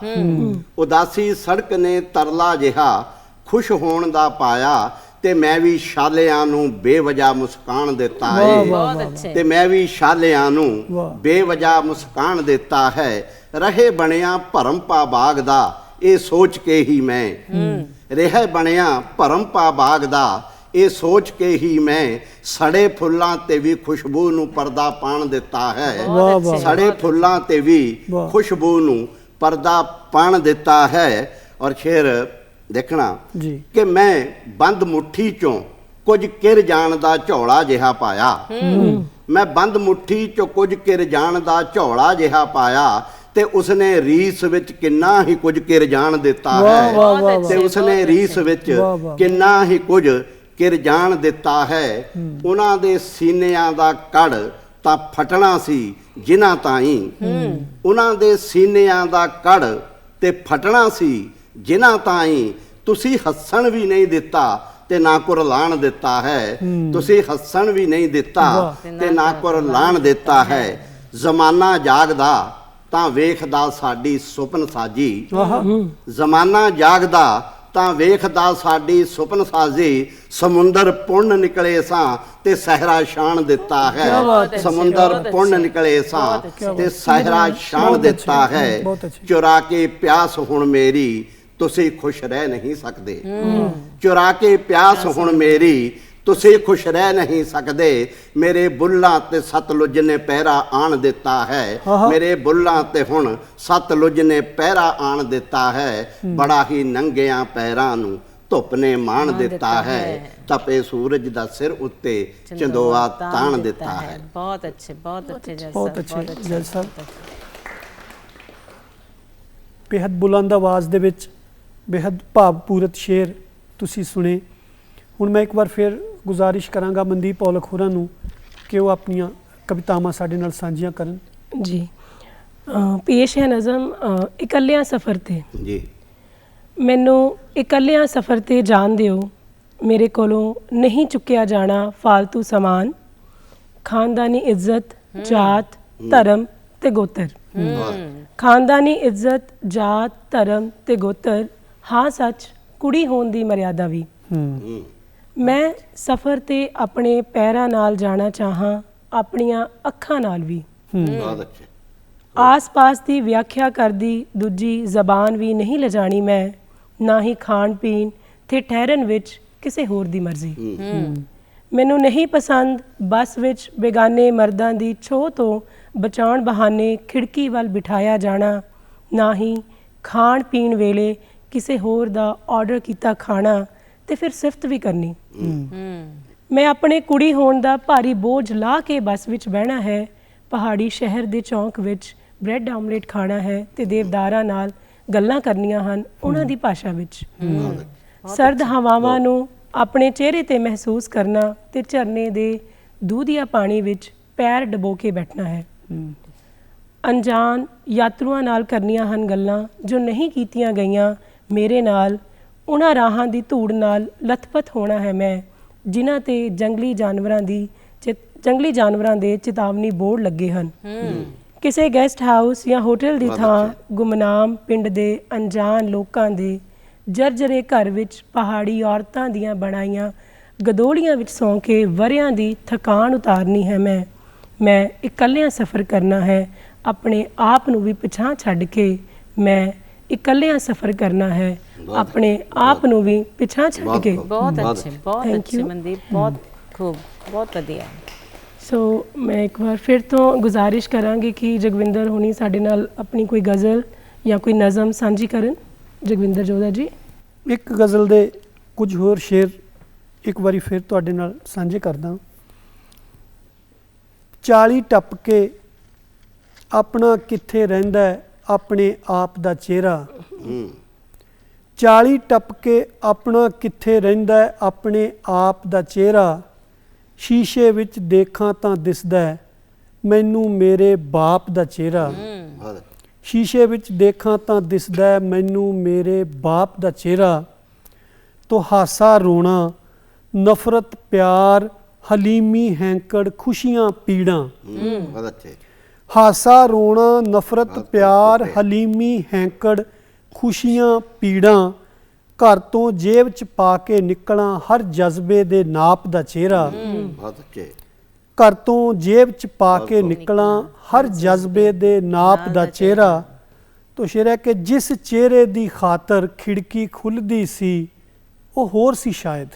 ਉਦਾਸੀ ਸੜਕ ਨੇ ਤਰਲਾ ਜਿਹਾ ਖੁਸ਼ ਹੋਣ ਦਾ ਪਾਇਆ ਤੇ ਮੈਂ ਵੀ ਸ਼ਾਲਿਆਂ ਨੂੰ ਬੇਵਜ੍ਹਾ ਮੁਸਕਾਨ ਦਿੱਤਾ ਅੱਛੇ। ਤੇ ਮੈਂ ਵੀ ਸ਼ਾਲਿਆਂ ਨੂੰ ਵਾਹ। ਬੇਵਜ੍ਹਾ ਮੁਸਕਾਨ ਦਿੱਤਾ ਹੈ। ਰਹੇ ਬਣਿਆ ਭਰਮ ਪਾ ਬਾਗ ਦਾ ਇਹ ਸੋਚ ਕੇ ਹੀ ਮੈਂ ਰਹਿ ਬਣਿਆ ਭਰਮ ਪਾ ਬਾਗ ਦਾ ਇਹ ਸੋਚ ਕੇ ਹੀ ਮੈਂ ਸੜੇ ਫੁੱਲਾਂ ਤੇ ਵੀ ਖੁਸ਼ਬੂ ਨੂੰ ਪਰਦਾ ਪਾਣ ਦਿੱਤਾ ਹੈ। ਸੜੇ ਫੁੱਲਾਂ ਤੇ ਵੀ। ਖੁਸ਼ਬੂ ਨੂੰ ਪਰਦਾ ਪਾਣ ਦਿੱਤਾ ਹੈ ਔਰ ਸ਼ੇਰ ਦੇਖਣਾ ਜੀ ਕਿ ਮੈਂ ਬੰਦ ਮੁੱਠੀ ਚੋਂ ਕੁਝ ਕਿਰ ਜਾਣ ਦਾ ਝੋਲਾ ਜਿਹਾ ਪਾਇਆ ਮੈਂ ਬੰਦ ਮੁੱਠੀ ਚੋਂ ਕੁਝ ਕਿਰ ਜਾਣ ਦਾ ਝੋਲਾ ਜਿਹਾ ਪਾਇਆ ਤੇ ਉਸਨੇ ਰੀਸ ਵਿੱਚ ਕਿੰਨਾ ਹੀ ਕੁਝ ਕਿਰ ਜਾਣ ਦਿੱਤਾ ਹੈ ਤੇ। ਉਸਨੇ ਰੀਸ ਵਿੱਚ। ਕਿੰਨਾ ਹੀ ਕੁਝ ਕਿਰ ਜਾਣ ਦਿੱਤਾ ਹੈ। ਉਹਨਾਂ ਦੇ ਸੀਨਿਆਂ ਦਾ ਕੜ ਤਾਂ ਫਟਣਾ ਸੀ ਜਿਨ੍ਹਾਂ ਤਾਈਂ। ਉਹਨਾਂ ਦੇ ਸੀਨਿਆਂ ਦਾ ਕੜ ਤੇ ਫਟਣਾ ਸੀ ਜਿਨ੍ਹਾਂ ਤਾਈਂ। ਤੁਸੀਂ ਹੱਸਣ ਵੀ ਨਹੀਂ ਦਿੱਤਾ ਤੇ ਨਾ ਕੁਰਲਾਣ ਦਿੱਤਾ ਹੈ। ਤੁਸੀਂ ਹੱਸਣ ਵੀ ਨਹੀਂ ਦਿੱਤਾ। ਤੇ ਨਾ ਕੁਰਲਾਣ ਦਿੱਤਾ ਹੈ। ਜ਼ਮਾਨਾ ਜਾਗਦਾ ਤਾਂ ਵੇਖਦਾ ਸਾਡੀ ਸੁਪਨ ਸਾਜੀ। ਜ਼ਮਾਨਾ ਜਾਗਦਾ ਤਾਂ ਵੇਖਦਾ ਸਾਡੀ ਸੁਪਨ ਸਾਜੀ ਸਮੁੰਦਰ ਪੁੰਨ ਨਿਕਲੇ ਸਾਂ ਤੇ ਸਹਿਰਾ ਸ਼ਾਨ ਦਿੱਤਾ ਹੈ। ਸਮੁੰਦਰ ਪੁੰਨ ਨਿਕਲੇ ਸਾਂ। ਤੇ ਸਹਿਰਾ ਸ਼ਾਨ ਦਿੱਤਾ ਹੈ। ਚੁਰਾ ਕੇ ਪਿਆਸ ਹੁਣ ਮੇਰੀ ਤੁਸੀਂ ਖੁਸ਼ ਰਹਿ ਨਹੀਂ ਸਕਦੇ। ਚੁਰਾ ਕੇ ਪਿਆਸ ਹੁਣ ਮੇਰੀ ਤੁਸੀਂ ਖੁਸ਼ ਰਹਿ ਨਹੀਂ ਸਕਦੇ। ਮੇਰੇ ਬੁੱਲਾਂ ਤੇ ਸਤਲੁਜ ਨੇ ਪਹਿਰਾ ਆਣ ਦਿੱਤਾ ਹੈ। ਮੇਰੇ ਬੁੱਲਾਂ ਤੇ ਹੁਣ ਸਤਲੁਜ ਨੇ ਪਹਿਰਾ ਆਣ ਦਿੱਤਾ ਹੈ। ਬੜਾ ਹੀ ਨੰਗਿਆਂ ਪੈਰਾਂ ਨੂੰ ਧੁੱਪ ਨੇ ਮਾਣ ਦਿੱਤਾ ਹੈ। ਤਪੇ ਸੂਰਜ ਦਾ ਸਿਰ ਉੱਤੇ ਚੰਦੋਆ ਤਾਣ ਦਿੱਤਾ ਹੈ। ਬਹੁਤ ਅੱਛੇ ਬਹੁਤ ਅੱਛੇ ਜੈਸਾ ਬਹੁਤ ਅੱਛੇ ਜੈਸਾ ਬੇहद ਬੁਲੰਦ ਆਵਾਜ਼ ਦੇ ਵਿੱਚ ਬੇहद ਭਾਵਪੂਰਤ ਸ਼ੇਰ ਤੁਸੀਂ ਸੁਣੇ। ਹੁਣ ਮੈਂ ਇੱਕ ਵਾਰ ਫਿਰ ਗੁਜ਼ਾਰਿਸ਼ ਕਰਾਂਗਾ ਮਨਦੀਪ ਔਲਖ ਹੋਰਾਂ ਨੂੰ ਕਿ ਉਹ ਆਪਣੀਆਂ ਕਵਿਤਾਵਾਂ ਸਾਡੇ ਨਾਲ ਸਾਂਝੀਆਂ ਕਰਨ। ਜੀ। ਪੇਸ਼ ਹੈ ਨਜ਼ਮ ਇਕੱਲਿਆਂ ਸਫ਼ਰ ਤੇ। ਜੀ। ਮੈਨੂੰ ਇਕੱਲਿਆਂ ਸਫ਼ਰ ਤੇ ਜਾਣ ਦਿਓ। ਮੇਰੇ ਕੋਲੋਂ ਨਹੀਂ ਚੁੱਕਿਆ ਜਾਣਾ ਫालतू ਸਮਾਨ। ਖਾਨਦਾਨੀ ਇੱਜ਼ਤ ਜਾਤ ਧਰਮ ਤੇ ਗੋਤਰ। ਖਾਨਦਾਨੀ ਇੱਜ਼ਤ ਜਾਤ ਧਰਮ ਤੇ ਗੋਤਰ ਹਾਂ ਸੱਚ ਕੁੜੀ ਹੋਣ ਦੀ ਮਰਿਆਦਾ ਵੀ। ਹੂੰ, ਮੈਂ ਸਫ਼ਰ ਤੇ ਆਪਣੇ ਪੈਰਾਂ ਨਾਲ ਜਾਣਾ ਚਾਹਾਂ ਆਪਣੀਆਂ ਅੱਖਾਂ ਨਾਲ ਵੀ। ਬਹੁਤ ਅੱਛੇ। ਆਸ-ਪਾਸ ਦੀ ਵਿਆਖਿਆ ਕਰਦੀ ਦੂਜੀ ਜ਼ਬਾਨ ਵੀ ਨਹੀਂ ਲਿਜਾਣੀ ਮੈਂ ਨਾ ਹੀ ਖਾਣ ਪੀਣ ਤੇ ਠਹਿਰਨ ਵਿੱਚ ਕਿਸੇ ਹੋਰ ਦੀ ਮਰਜ਼ੀ। ਮੈਨੂੰ ਨਹੀਂ ਪਸੰਦ ਬੱਸ ਵਿੱਚ ਬੇਗਾਨੇ ਮਰਦਾਂ ਦੀ ਛੋਹ ਤੋਂ ਬਚਾਉਣ ਬਹਾਨੇ ਖਿੜਕੀ ਵੱਲ ਬਿਠਾਇਆ ਜਾਣਾ ਨਾ ਹੀ ਖਾਣ ਪੀਣ ਵੇਲੇ ਕਿਸੇ ਹੋਰ ਦਾ ਆਰਡਰ ਕੀਤਾ ਖਾਣਾ ਤੇ ਫਿਰ ਸਿਫਤ ਵੀ ਕਰਨੀ। ਮੈਂ ਆਪਣੇ ਕੁੜੀ ਹੋਣ ਦਾ ਭਾਰੀ ਬੋਝ ਲਾ ਕੇ ਬੱਸ ਵਿੱਚ ਬਹਿਣਾ ਹੈ। ਪਹਾੜੀ ਸ਼ਹਿਰ ਦੇ ਚੌਂਕ ਵਿੱਚ ਬ੍ਰੈਡ ਆਮਲੇਟ ਖਾਣਾ ਹੈ ਤੇ ਦੇਵਦਾਰਾਂ ਨਾਲ ਗੱਲਾਂ ਕਰਨੀਆਂ ਹਨ ਉਹਨਾਂ ਦੀ ਭਾਸ਼ਾ ਵਿੱਚ। ਸਰਦ ਹਵਾਵਾਂ ਨੂੰ ਆਪਣੇ ਚਿਹਰੇ ਤੇ ਮਹਿਸੂਸ ਕਰਨਾ ਤੇ ਝਰਨੇ ਦੇ ਦੂਧੀਆ ਪਾਣੀ ਵਿੱਚ ਪੈਰ ਡਬੋ ਕੇ ਬੈਠਣਾ ਹੈ। ਅਣਜਾਣ ਯਾਤਰੂਆਂ ਨਾਲ ਕਰਨੀਆਂ ਹਨ ਗੱਲਾਂ ਜੋ ਨਹੀਂ ਕੀਤੀਆਂ ਗਈਆਂ ਮੇਰੇ ਨਾਲ ਉਹਨਾਂ ਰਾਹਾਂ ਦੀ ਧੂੜ ਨਾਲ ਲਥਪਥ ਹੋਣਾ ਹੈ ਮੈਂ ਜਿਨ੍ਹਾਂ ਤੇ ਜੰਗਲੀ ਜਾਨਵਰਾਂ ਦੀ ਚਿਤ- ਜੰਗਲੀ ਜਾਨਵਰਾਂ ਦੇ ਚੇਤਾਵਨੀ ਬੋਰਡ ਲੱਗੇ ਹਨ। ਕਿਸੇ ਗੈਸਟ ਹਾਊਸ ਜਾਂ ਹੋਟਲ ਦੀ ਥਾਂ ਗੁਮਨਾਮ ਪਿੰਡ ਦੇ ਅਣਜਾਣ ਲੋਕਾਂ ਦੇ ਜਰਜਰੇ ਘਰ ਵਿੱਚ ਪਹਾੜੀ ਔਰਤਾਂ ਦੀਆਂ ਬਣਾਈਆਂ ਗਦੋਲੀਆਂ ਵਿੱਚ ਸੌਂ ਕੇ ਵਰਿਆਂ ਦੀ ਥਕਾਨ ਉਤਾਰਨੀ ਹੈ ਮੈਂ। ਮੈਂ ਇਕੱਲਿਆਂ ਸਫ਼ਰ ਕਰਨਾ ਹੈ ਆਪਣੇ ਆਪ ਨੂੰ ਵੀ ਪਿਛਾਂ ਛੱਡ ਕੇ ਮੈਂ ਇਕੱਲਿਆਂ ਸਫ਼ਰ ਕਰਨਾ ਹੈ। ਆਪਣੇ ਆਪ ਨੂੰ ਵੀ ਪਿਛਾਂ ਛੱਡ ਬਹੁਤ ਕੇ। ਬਹੁਤ ਅੱਛੇ ਬਹੁਤ ਅੱਛੇ. ਮਨਦੀਪ ਬਹੁਤ ਖੂਬ ਬਹੁਤ ਵਧੀਆ। ਸੋ ਮੈਂ ਇੱਕ ਵਾਰ ਫਿਰ ਤੋਂ ਗੁਜ਼ਾਰਿਸ਼ ਕਰਾਂਗੀ ਕਿ ਜਗਵਿੰਦਰ ਹੁਣੀ ਸਾਡੇ ਨਾਲ ਆਪਣੀ ਕੋਈ ਗਜ਼ਲ ਜਾਂ ਕੋਈ ਨਜ਼ਮ ਸਾਂਝੀ ਕਰਨ। ਜਗਵਿੰਦਰ ਜੋਦਾ ਜੀ। ਇੱਕ ਗਜ਼ਲ ਦੇ ਕੁਝ ਹੋਰ ਸ਼ੇਰ ਇੱਕ ਵਾਰੀ ਫਿਰ ਤੁਹਾਡੇ ਨਾਲ ਸਾਂਝੇ ਕਰਦਾ 40 ਟੱਪ ਕੇ ਆਪਣਾ ਕਿੱਥੇ ਰਹਿੰਦਾ ਆਪਣੇ ਆਪ ਦਾ ਚਿਹਰਾ। ਹੂੰ। 40 ਟੱਪ ਕੇ ਆਪਣਾ ਕਿੱਥੇ ਰਹਿੰਦਾ ਹੈ ਆਪਣੇ ਆਪ ਦਾ ਚਿਹਰਾ ਸ਼ੀਸ਼ੇ ਵਿੱਚ ਦੇਖਾਂ ਤਾਂ ਦਿਸਦਾ ਹੈ ਮੈਨੂੰ ਮੇਰੇ ਬਾਪ ਦਾ ਚਿਹਰਾ। ਸ਼ੀਸ਼ੇ ਵਿੱਚ ਦੇਖਾਂ ਤਾਂ ਦਿਸਦਾ ਹੈ ਮੈਨੂੰ ਮੇਰੇ ਬਾਪ ਦਾ ਚਿਹਰਾ। ਤੋ ਹਾਸਾ ਰੋਣਾ ਨਫ਼ਰਤ ਪਿਆਰ ਹਲੀਮੀ ਹੈਂਕੜ ਖੁਸ਼ੀਆਂ ਪੀੜਾਂ। ਬਹੁਤ ਅੱਛੇ ਹਾਸਾ ਰੋਣਾ ਨਫ਼ਰਤ ਪਿਆਰ ਹਲੀਮੀ ਹੈਂਕੜ ਖੁਸ਼ੀਆਂ ਪੀੜਾਂ ਘਰ ਤੋਂ ਜੇਬ ਚ ਪਾ ਕੇ ਨਿਕਲਾਂ ਹਰ ਜਜ਼ਬੇ ਦੇ ਨਾਪ ਦਾ ਚਿਹਰਾ। ਬਹੁਤ ਅੱਛੇ ਘਰ ਤੋਂ ਜੇਬ ਚ ਪਾ ਕੇ ਨਿਕਲਾਂ ਹਰ ਜਜ਼ਬੇ ਦੇ ਨਾਪ ਦਾ ਚਿਹਰਾ। ਤੋ ਸ਼ੇਰ ਹੈ ਕਿ ਜਿਸ ਚਿਹਰੇ ਦੀ ਖਾਤਰ ਖਿੜਕੀ ਖੁੱਲਦੀ ਸੀ ਉਹ ਹੋਰ ਸੀ ਸ਼ਾਇਦ।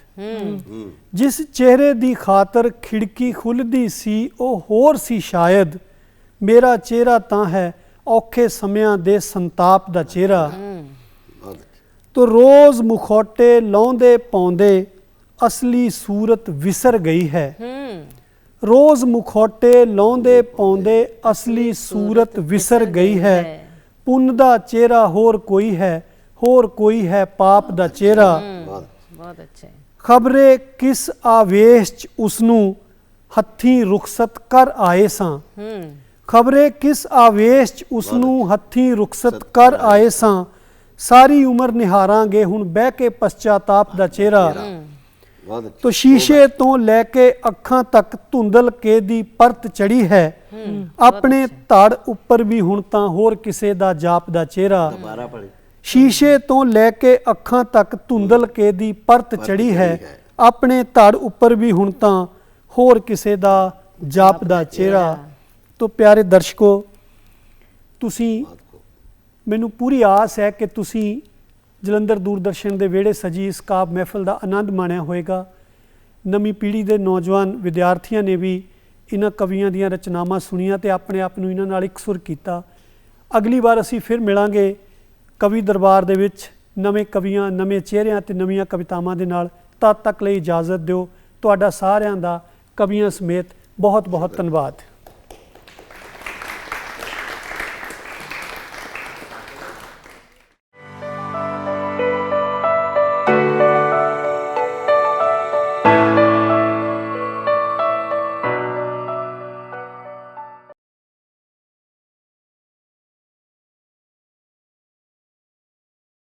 ਜਿਸ ਚਿਹਰੇ ਦੀ ਖਾਤਰ ਖਿੜਕੀ ਖੁੱਲਦੀ ਸੀ ਉਹ ਹੋਰ ਸੀ ਸ਼ਾਇਦ। ਮੇਰਾ ਚਿਹਰਾ ਤਾਂ ਹੈ ਔਖੇ ਸਮਿਆਂ ਦੇ ਸੰਤਾਪ ਦਾ ਚਿਹਰਾ। ਤੋ ਰੋਜ਼ ਮੁਖੌਟੇ ਲਾਉਂਦੇ ਪਾਉਂਦੇ ਅਸਲੀ ਸੂਰਤ ਵਿਸਰ ਗਈ ਹੈ। ਰੋਜ਼ ਮੁਖੌਟੇ ਲਾਉਂਦੇ ਪਾਉਂਦੇ ਅਸਲੀ ਸੂਰਤ ਵਿਸਰ ਗਈ ਹੈ। ਪੁੰਨ ਦਾ ਚਿਹਰਾ ਹੋਰ ਕੋਈ ਹੈ ਹੋਰ ਕੋਈ ਹੈ ਪਾਪ ਦਾ ਚਿਹਰਾ। ਬਹੁਤ ਬਹੁਤ ਅੱਛੇ ਖਬਰੇ ਕਿਸ ਆਵੇਸ਼ ਚ ਉਸ ਨੂੰ ਹੱਥੀਂ ਰੁਖਸਤ ਕਰ ਆਏ ਸਾਂ। ਖਬਰੇ ਕਿਸ ਆਵੇਸ਼ ਚ ਉਸ ਨੂੰ ਹੱਥੀਂ ਰੁਖਸਤ ਕਰ ਆਏ ਸਾਂ ਸਾਰੀ ਉਮਰ ਨਿਹਾਰਾਂਗੇ ਹੁਣ ਬਹਿ ਕੇ ਪਛਤਾਪ ਦਾ ਚਿਹਰਾ। ਤੋ ਸ਼ੀਸ਼ੇ ਤੋਂ ਲੈ ਕੇ ਅੱਖਾਂ ਤੱਕ ਧੁੰਦਲ ਕੇ ਦੀ ਪਰਤ ਚੜੀ ਹੈ। ਆਪਣੇ ਧੜ ਉੱਪਰ ਵੀ ਹੁਣ ਤਾਂ ਹੋਰ ਕਿਸੇ ਦਾ ਜਾਪ ਦਾ ਚਿਹਰਾ। ਸ਼ੀਸ਼ੇ ਤੋਂ ਲੈ ਕੇ ਅੱਖਾਂ ਤੱਕ ਧੁੰਦਲ ਕੇ ਦੀ ਪਰਤ ਚੜੀ ਹੈ। ਆਪਣੇ ਧੜ ਉੱਪਰ ਵੀ ਹੁਣ ਤਾਂ ਹੋਰ ਕਿਸੇ ਦਾ ਜਾਪ ਦਾ ਚਿਹਰਾ। ਤੋਂ ਪਿਆਰੇ ਦਰਸ਼ਕੋ, ਤੁਸੀਂ ਮੈਨੂੰ ਪੂਰੀ ਆਸ ਹੈ ਕਿ ਤੁਸੀਂ ਜਲੰਧਰ ਦੂਰਦਰਸ਼ਨ ਦੇ ਵਿਹੜੇ ਸਜੀ ਇਸ ਕਾਬ ਮਹਿਫਲ ਦਾ ਆਨੰਦ ਮਾਣਿਆ ਹੋਵੇਗਾ। ਨਵੀਂ ਪੀੜ੍ਹੀ ਦੇ ਨੌਜਵਾਨ ਵਿਦਿਆਰਥੀਆਂ ਨੇ ਵੀ ਇਹਨਾਂ ਕਵੀਆਂ ਦੀਆਂ ਰਚਨਾਵਾਂ ਸੁਣੀਆਂ ਤੇ ਆਪਣੇ ਆਪ ਨੂੰ ਇਹਨਾਂ ਨਾਲ ਇਕਸੁਰ ਕੀਤਾ। ਅਗਲੀ ਵਾਰ ਅਸੀਂ ਫਿਰ ਮਿਲਾਂਗੇ ਕਵੀ ਦਰਬਾਰ ਦੇ ਵਿੱਚ, ਨਵੇਂ ਕਵੀਆਂ, ਨਵੇਂ ਚਿਹਰਿਆਂ ਤੇ ਨਵੀਆਂ ਕਵਿਤਾਵਾਂ ਦੇ ਨਾਲ। ਤਦ ਤੱਕ ਲਈ ਇਜਾਜ਼ਤ ਦਿਓ। ਤੁਹਾਡਾ ਸਾਰਿਆਂ ਦਾ ਕਵੀਆਂ ਸਮੇਤ ਬਹੁਤ ਬਹੁਤ ਧੰਨਵਾਦ।